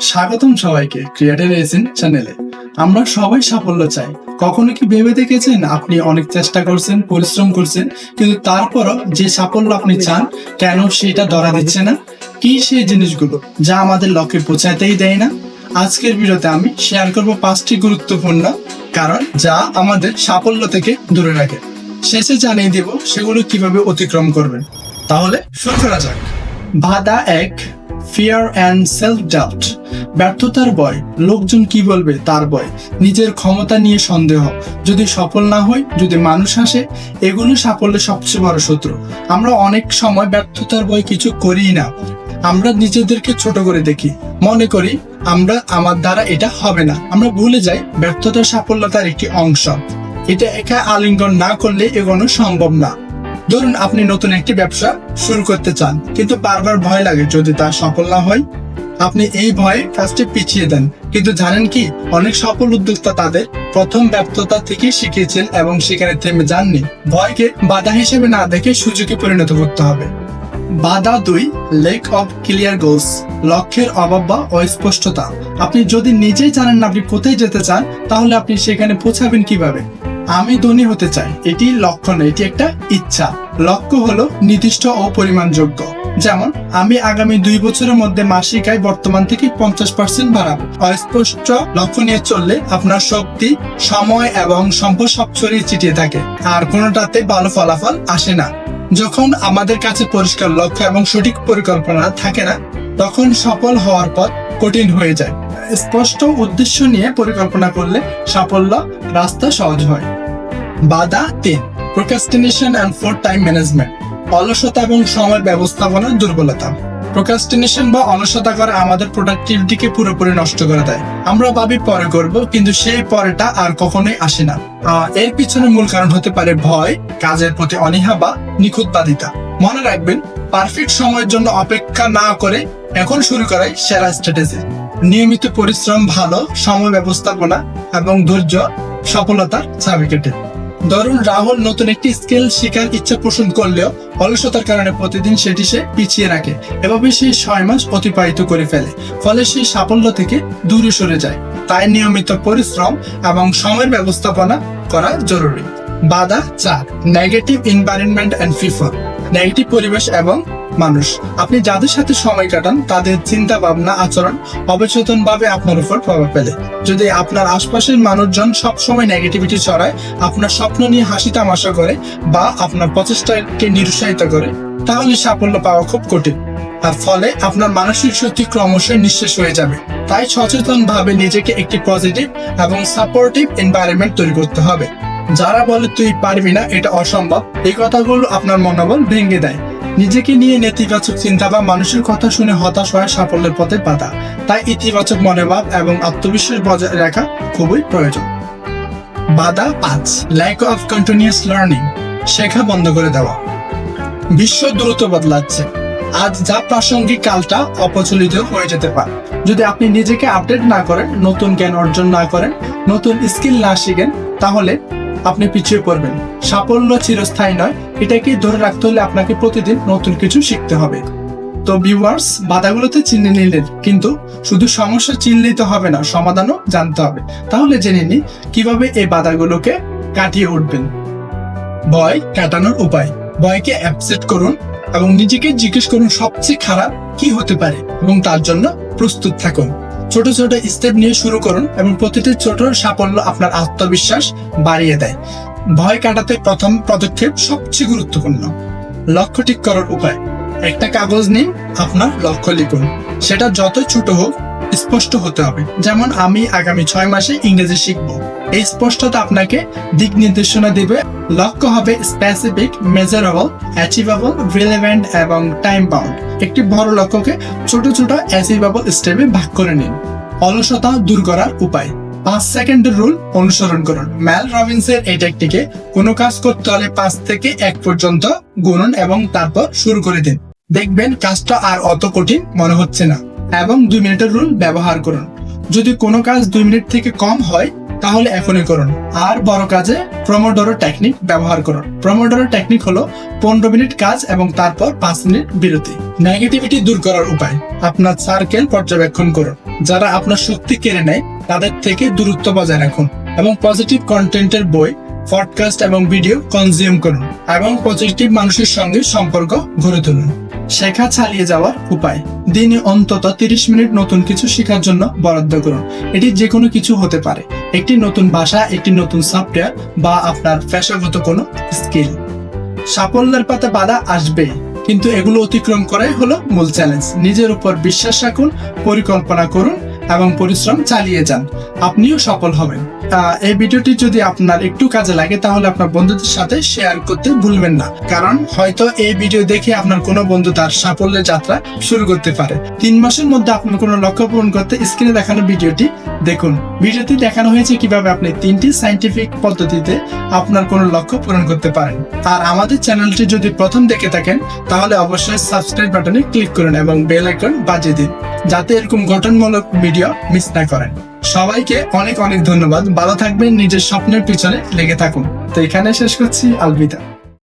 স্বাগতম সবাইকে ক্রিয়েটার এসেন চ্যানেলে আমরা সবাই সাফল্য চাই। কখনো কি ভেবে দেখেছেন আপনি অনেক চেষ্টা করছেন, পরিশ্রম করছেন, কিন্তু তারপরও যে সাফল্য আপনি চান, কেন সেটা ধরা দিচ্ছে না? কি সেই জিনিসগুলো যা আমাদের লক্ষ্যে পৌঁছাতেই দেয় না? আজকের ভিডিওতে আমি শেয়ার করব পাঁচটি গুরুত্বপূর্ণ কারণ যা আমাদের সাফল্য থেকে দূরে রাখে। শেষে জানিয়ে দেব সেগুলো কীভাবে অতিক্রম করবেন। তাহলে শুরু করা যাক। বাধা এক ফিয়ার অ্যান্ড সেলফ ডাউট ব্যর্থতার ভয়, লোকজন কি বলবে তার ভয়। নিজের ক্ষমতা নিয়ে সন্দেহ। যদি সফল না হই, যদি মানুষ আসে এগুলো সাফল্যের সবচেয়ে বড় শত্রু। আমরা অনেক সময় ব্যর্থতার ভয় কিছু করি না। আমরা নিজেদেরকে ছোট করে দেখি। মনে করি, আমরা আমার দ্বারা এটা হবে না। আমরা ভুলে যাই ব্যর্থতা সাফল্যতার একটি অংশ। এটা একা আলিঙ্গন না করলে এগোনো সম্ভব না। ধরুন আপনি নতুন একটি ব্যবসা শুরু করতে চান, কিন্তু বারবার ভয় লাগে যদি তা সফল না হয়। আপনি এই ভয়ে কাজটি পিছিয়ে দেন, কিন্তু জানেন কি, অনেক সফল উদ্যোক্তা তাদের প্রথম ব্যর্থতা থেকে শিখেছেন এবং সেখানে থেমে যাননি। ভয়কে বাধা হিসেবে না দেখে সুযোগে পরিণত করতে হবে। বাধা দুই লেক অফ ক্লিয়ার গোলস লক্ষ্যের অভাব বা অস্পষ্টতা। আপনি যদি নিজেই জানেন না আপনি কোথায় যেতে চান, তাহলে আপনি সেখানে পৌঁছাবেন কীভাবে? আমি ধনী হতে চাই। এটি লক্ষ্য নয় এটি একটা ইচ্ছা। লক্ষ্য হলো নির্দিষ্ট ও পরিমাণযোগ্য। যেমন, আমি আগামী দুই বছরের মধ্যে মাসিক আয় বর্তমান থেকে পঞ্চাশ পার্সেন্ট বাড়াবো। অস্পষ্ট লক্ষ্য নিয়ে চললে আপনার শক্তি, সময় এবং সম্পদ সব ছড়িয়ে ছিটিয়ে থাকে। আর কোনোটাতে ভালো ফলাফল আসে না। যখন আমাদের কাছে পরিষ্কার লক্ষ্য এবং সঠিক পরিকল্পনা থাকে না, তখন সফল হওয়ার পথ কঠিন হয়ে যায়। স্পষ্ট উদ্দেশ্য নিয়ে পরিকল্পনা করলে সাফল্য রাস্তা সহজ হয়। বাধা তিন procrastination and four time management অলসতা এবং সময় ব্যবস্থাপনার দুর্বলতা। প্রোকাস্টিনেশন বা অলসতা করা আমাদের প্রোডাক্টিভিটিকে পুরোপুরি নষ্ট করে দেয়। আমরা ভাবি পরে করব, কিন্তু সেই পরেটা আর কখনোই আসে না। এর পিছনে মূল কারণ হতে পারে ভয়, কাজের প্রতি অনীহা বা নিখুঁতবাদিতা। মনে রাখবেন পারফেক্ট সময়ের জন্য অপেক্ষা না করে এখন শুরু করাই সেরা স্ট্র্যাটেজি নিয়মিত পরিশ্রম ভালো, সময় ব্যবস্থাপনা এবং ধৈর্য সফলতার চাবিকাঠি ধরুন রাহুল নতুন একটি স্কিল শেখার ইচ্ছা পোষণ করলেও অলসতার কারণে প্রতিদিন সেটি সে পিছিয়ে রাখে। এভাবে সে ছয় মাস অতিবাহিত করে ফেলে, ফলে সে সাফল্য থেকে দূরে সরে যায়। তাই নিয়মিত পরিশ্রম এবং সময়ের ব্যবস্থাপনা করা জরুরি। বাধা চার নেগেটিভ এনভায়রনমেন্ট অ্যান্ড ফিফর নেগেটিভ পরিবেশ এবং মানুষ। আপনি যাদের সাথে সময় কাটান, তাদের চিন্তা ভাবনা আচরণ অবচেতন ভাবে আপনার উপর প্রভাব ফেলে। যদি আপনার আশপাশের মানুষজন সবসময় নেগেটিভিটি ছড়ায়, আপনার স্বপ্ন নিয়ে হাসি তামাশা করে বা আপনার প্রচেষ্টাকে নিরুৎসাহিত করে, তাহলে সাফল্য পাওয়া খুব কঠিন। আর ফলে আপনার মানসিক শক্তি ক্রমশই নিঃশেষ হয়ে যাবে। তাই সচেতন ভাবে নিজেকে একটি পজিটিভ এবং সাপোর্টিভ এনভায়রনমেন্ট তৈরি করতে হবে। যারা বলে, তুই পারবি না, এটা অসম্ভব, এই কথাগুলো আপনার মনোবল ভেঙে দেয়। নিজেকে নিয়ে নেতিবাচক চিন্তা বা মানুষের কথা শুনে হতাশ হয় সাফল্যের পথে বাধা। তাই ইতিবাচক মনোভাব এবং আত্মবিশ্বাস বজায় রাখা খুবই প্রয়োজন। বাধা পাঁচ ল্যাক অফ কন্টিনিউয়াস লার্নিং শেখা বন্ধ করে দেওয়া। বিশ্ব দ্রুত বদলাচ্ছে। আজ যা প্রাসঙ্গিক, কালটা অপ্রচলিত হয়ে যেতে পারে। যদি আপনি নিজেকে আপডেট না করেন, নতুন জ্ঞান অর্জন না করেন, নতুন স্কিল না শিখেন, তাহলে আপনি পিছিয়ে পড়বেন। সাফল্য চিরস্থায়ী নয় এটাকে ধরে রাখতে হলে আপনাকে প্রতিদিন নতুন কিছু শিখতে হবে। তো ভিউয়ার্স বাধাগুলোতে চিনে নিলেন, কিন্তু শুধু সমস্যা চিনলেই তো হবে না, সমাধানও জানতে হবে। তাহলে জেনে নিন, কীভাবে এই বাধাগুলোকে কাটিয়ে উঠবেন। ভয় কাটানোর উপায়, ভয়কে অ্যাপসেট করুন এবং নিজেকে জিজ্ঞেস করুন সবচেয়ে খারাপ কি হতে পারে এবং তার জন্য প্রস্তুত থাকুন। ছোট ছোট স্টেপ নিয়ে শুরু করুন এবং প্রতিটি ছোট সাফল্য আপনার আত্মবিশ্বাস বাড়িয়ে দেয়। ভয় কাটাতে প্রথম পদক্ষেপ সবচেয়ে গুরুত্বপূর্ণ। লক্ষ্য ঠিক করার উপায়। একটা কাগজ নিন, আপনার লক্ষ্য লিখুন। সেটা যত ছোট হোক স্পষ্ট হতে হবে। যেমন আমি আগামী ছয় মাসে ইংরেজি শিখব। এই স্পষ্টতা আপনাকে দিক নির্দেশনা দিবে। লক্ষ্য হবে স্পেসিফিক মেজারেবল অ্যাচিভেবল রিলেভেন্ট এবং টাইম বাউন্ড একটি বড় লক্ষ্যকে ছোট ছোট অ্যাচিভেবল স্টেপে ভাগ করে নিন। অলসতা দূর করার উপায়। পাঁচ সেকেন্ডের রুল অনুসরণ করুন। ম্যাল রবিন্সের এই টেকটিকে কোনো কাজ করতে হলে পাঁচ থেকে এক পর্যন্ত গুনুন এবং তারপর শুরু করে দিন। দেখবেন কাজটা আর অত কঠিন মনে হচ্ছে না। এবং দুই মিনিটের রুল ব্যবহার করুন। যদি কোনো কাজ দুই মিনিট থেকে কম হয়, তাহলে এখনই করুন। আর বড় কাজে প্রমোডোরো টেকনিক ব্যবহার করুন। প্রমোডোরো টেকনিক হলো পনেরো মিনিট কাজ এবং তারপর পাঁচ মিনিট বিরতি। নেগেটিভিটি দূর করার উপায়। আপনার সার্কেল পর্যবেক্ষণ করুন। যারা আপনার শক্তি কেড়ে নেয়, তাদের থেকে দূরত্ব বজায় রাখুন এবং পজিটিভ কন্টেন্টের বই পডকাস্ট এবং ভিডিও কনজিউম করুন এবং পজিটিভ মানুষের সঙ্গে সম্পর্ক গড়ে তুলুন। শেখা চালিয়ে যাওয়ার উপায়। দিনে অন্তত তিরিশ মিনিট নতুন কিছু শেখার জন্য বরাদ্দ করুন। এটি যে কোনো কিছু হতে পারে। একটি নতুন ভাষা, একটি নতুন সফটওয়্যার বা আপনার পেশাগত কোনো স্কিল সাফল্যের পাতে বাধা আসবে কিন্তু এগুলো অতিক্রম করাই হলো মূল চ্যালেঞ্জ নিজের উপর বিশ্বাস রাখুন, পরিকল্পনা করুন এবং পরিশ্রম চালিয়ে যান। আপনিও সফল হবেন। এই ভিডিওটি যদি আপনার একটু কাজে লাগে, তাহলে আপনার বন্ধুদের সাথে শেয়ার করতে ভুলবেন না। কারণ হয়তো এই ভিডিও দেখে আপনার কোনো বন্ধু তার সাফল্যের যাত্রা শুরু করতে পারে। তিন মাসের মধ্যে আপনার কোনো লক্ষ্য পূরণ করতে স্ক্রিনে দেখানো ভিডিওটি দেখুন। ভিডিওতে দেখানো হয়েছে কীভাবে আপনি তিনটি সাইন্টিফিক পদ্ধতিতে আপনার কোনো লক্ষ্য পূরণ করতে পারেন। আর আমাদের চ্যানেলটি যদি প্রথম দেখে থাকেন, তাহলে অবশ্যই সাবস্ক্রাইব বাটনে ক্লিক করুন এবং বেল আইকন বাজিয়ে দিন। যাতে এরকম গঠনমূলক ভিডিও মিস না করেন। সবাইকে অনেক অনেক ধন্যবাদ। ভালো থাকবেন, নিজের স্বপ্নের পিছনে লেগে থাকুন। তো এখানে শেষ করছি। আলবিদা।